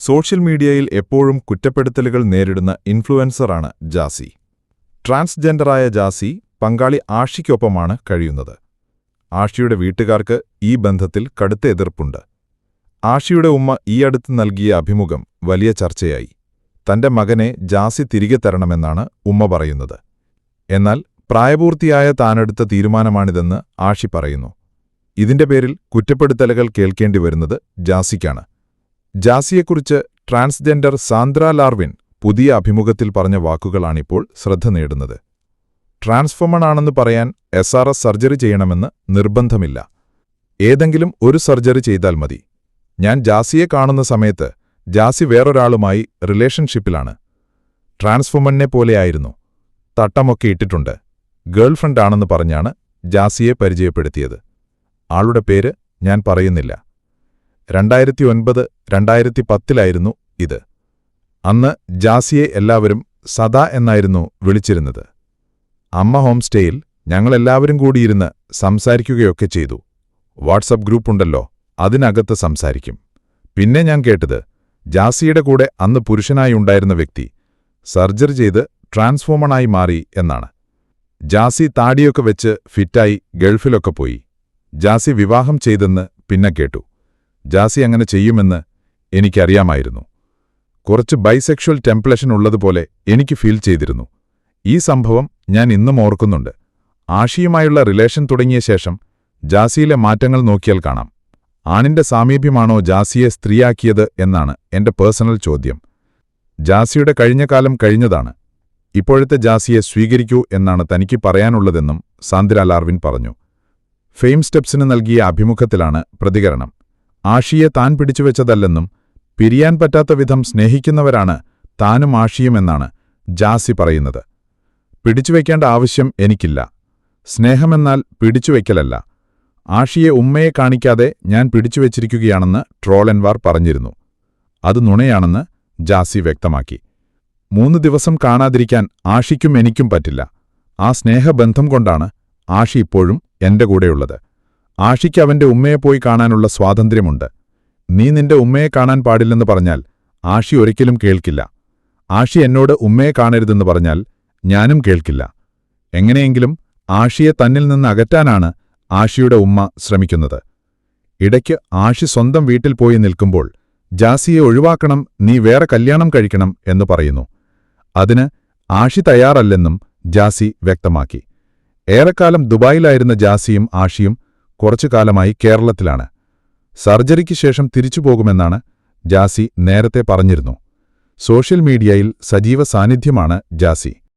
Social മീഡിയയിൽ എപ്പോഴും കുറ്റപ്പെടുത്തലുകൾ നേരിടുന്ന ഇൻഫ്ലുവൻസറാണ് ജാസി. ട്രാൻസ്ജെൻഡറായ ജാസി പങ്കാളി ആഷിക്കൊപ്പമാണ് കഴിയുന്നത്. ആഷിയുടെ വീട്ടുകാർക്ക് ഈ ബന്ധത്തിൽ കടുത്ത എതിർപ്പുണ്ട്. ആഷിയുടെ ഉമ്മ ഈ അടുത്ത് നൽകിയ അഭിമുഖം വലിയ ചർച്ചയായി. തന്റെ മകനെ ജാസി തിരികെ തരണമെന്നാണ് ഉമ്മ പറയുന്നത്. എന്നാൽ പ്രായപൂർത്തിയായ താനെടുത്ത തീരുമാനമാണിതെന്ന് ആഷി പറയുന്നു. ഇതിന്റെ പേരിൽ കുറ്റപ്പെടുത്തലുകൾ കേൾക്കേണ്ടി വരുന്നത് ജാസിക്കാണ്. ജാസിയെക്കുറിച്ച് ട്രാൻസ്ജെൻഡർ സാന്ദ്ര ലാർവിൻ പുതിയ അഭിമുഖത്തിൽ പറഞ്ഞ വാക്കുകളാണിപ്പോൾ ശ്രദ്ധ നേടുന്നത്. ട്രാൻസ്ഫോമണാണെന്ന് പറയാൻ എസ് ആർ എസ് സർജറി ചെയ്യണമെന്ന് നിർബന്ധമില്ല. ഏതെങ്കിലും ഒരു സർജറി ചെയ്താൽ മതി. ഞാൻ ജാസിയെ കാണുന്ന സമയത്ത് ജാസി വേറൊരാളുമായി റിലേഷൻഷിപ്പിലാണ്. ട്രാൻസ്ഫോമണിനെ പോലെയായിരുന്നു തട്ടമൊക്കെ ഇട്ടിട്ടുണ്ട്. ഗേൾഫ്രണ്ടാണെന്ന് പറഞ്ഞാണ് ജാസിയെ പരിചയപ്പെടുത്തിയത്. ആളുടെ പേര് ഞാൻ പറയുന്നില്ല. രണ്ടായിരത്തി ഒൻപത് രണ്ടായിരത്തി പത്തിലായിരുന്നു ഇത്. അന്ന് ജാസിയെ എല്ലാവരും സദാ എന്നായിരുന്നു വിളിച്ചിരുന്നത്. അമ്മ ഹോം സ്റ്റേയിൽ ഞങ്ങളെല്ലാവരും കൂടിയിരുന്ന് സംസാരിക്കുകയൊക്കെ ചെയ്തു. വാട്സപ്പ് ഗ്രൂപ്പുണ്ടല്ലോ അതിനകത്ത് സംസാരിക്കും. പിന്നെ ഞാൻ കേട്ടത് ജാസിയുടെ കൂടെ അന്ന് പുരുഷനായി ഉണ്ടായിരുന്ന വ്യക്തി സർജറി ചെയ്ത് ട്രാൻസ്ഫോമണായി മാറി എന്നാണ്. ജാസി താടിയൊക്കെ വെച്ച് ഫിറ്റായി ഗൾഫിലൊക്കെ പോയി. ജാസി വിവാഹം ചെയ്തെന്ന് പിന്നെ കേട്ടു. ജാസി അങ്ങനെ ചെയ്യുമെന്ന് എനിക്കറിയാമായിരുന്നു. കുറച്ച് ബൈസെക്ഷൽ ടെംപ്ലേഷൻ ഉള്ളതുപോലെ എനിക്ക് ഫീൽ ചെയ്തിരുന്നു. ഈ സംഭവം ഞാൻ ഇന്നും ഓർക്കുന്നുണ്ട്. ആഷിയുമായുള്ള റിലേഷൻ തുടങ്ങിയ ശേഷം ജാസിയിലെ മാറ്റങ്ങൾ നോക്കിയാൽ കാണാം. ആണിന്റെ സാമീപ്യമാണോ ജാസിയെ സ്ത്രീയാക്കിയത് എന്നാണ് എന്റെ പേഴ്സണൽ ചോദ്യം. ജാസിയുടെ കഴിഞ്ഞ കാലം കഴിഞ്ഞതാണ്. ഇപ്പോഴത്തെ ജാസിയെ സ്വീകരിക്കൂ എന്നാണ് തനിക്ക് പറയാനുള്ളതെന്നും സാന്ദ്ര ലാർവിൻ പറഞ്ഞു. ഫെയിം സ്റ്റെപ്സിന് നൽകിയ അഭിമുഖത്തിലാണ് പ്രതികരണം. ആഷിയെ താൻ പിടിച്ചുവെച്ചതല്ലെന്നും പിരിയാൻ പറ്റാത്ത വിധം സ്നേഹിക്കുന്നവരാണ് താനും ആഷിയുമെന്നാണ് ജാസി പറയുന്നത്. പിടിച്ചുവെക്കേണ്ട ആവശ്യം എനിക്കില്ല. സ്നേഹമെന്നാൽ പിടിച്ചുവെക്കലല്ല. ആഷിയെ ഉമ്മയെ കാണിക്കാതെ ഞാൻ പിടിച്ചുവെച്ചിരിക്കുകയാണെന്ന് ട്രോളൻവാർ പറഞ്ഞിരുന്നു. അത് നുണയാണെന്ന് ജാസി വ്യക്തമാക്കി. മൂന്ന് ദിവസം കാണാതിരിക്കാൻ ആഷിക്കും എനിക്കും പറ്റില്ല. ആ സ്നേഹബന്ധം കൊണ്ടാണ് ആഷി ഇപ്പോഴും എന്റെ കൂടെയുള്ളത്. ആഷിക്ക് അവന്റെ ഉമ്മയെ പോയി കാണാനുള്ള സ്വാതന്ത്ര്യമുണ്ട്. നീ നിന്റെ ഉമ്മയെ കാണാൻ പാടില്ലെന്ന് പറഞ്ഞാൽ ആഷി ഒരിക്കലും കേൾക്കില്ല. ആഷി എന്നോട് ഉമ്മയെ കാണരുതെന്ന് പറഞ്ഞാൽ ഞാനും കേൾക്കില്ല. എങ്ങനെയെങ്കിലും ആഷിയെ തന്നിൽ നിന്ന് അകറ്റാനാണ് ആഷിയുടെ ഉമ്മ ശ്രമിക്കുന്നത്. ഇടയ്ക്ക് ആഷി സ്വന്തം വീട്ടിൽ പോയി നിൽക്കുമ്പോൾ ജാസിയെ ഒഴിവാക്കണം നീ വേറെ കല്യാണം കഴിക്കണം എന്ന് പറയുന്നു. അതിന് ആഷി തയ്യാറല്ലെന്നും ജാസി വ്യക്തമാക്കി. ഏറെക്കാലം ദുബായിലായിരുന്ന ജാസിയും ആഷിയും കുറച്ചുകാലമായി കേരളത്തിലാണ്. സർജറിക്ക് ശേഷം തിരിച്ചു തിരിച്ചുപോകുമെന്നാണ് ജാസി നേരത്തെ പറഞ്ഞിരുന്നു. സോഷ്യൽ മീഡിയയിൽ സജീവ സാന്നിധ്യമാണ് ജാസി.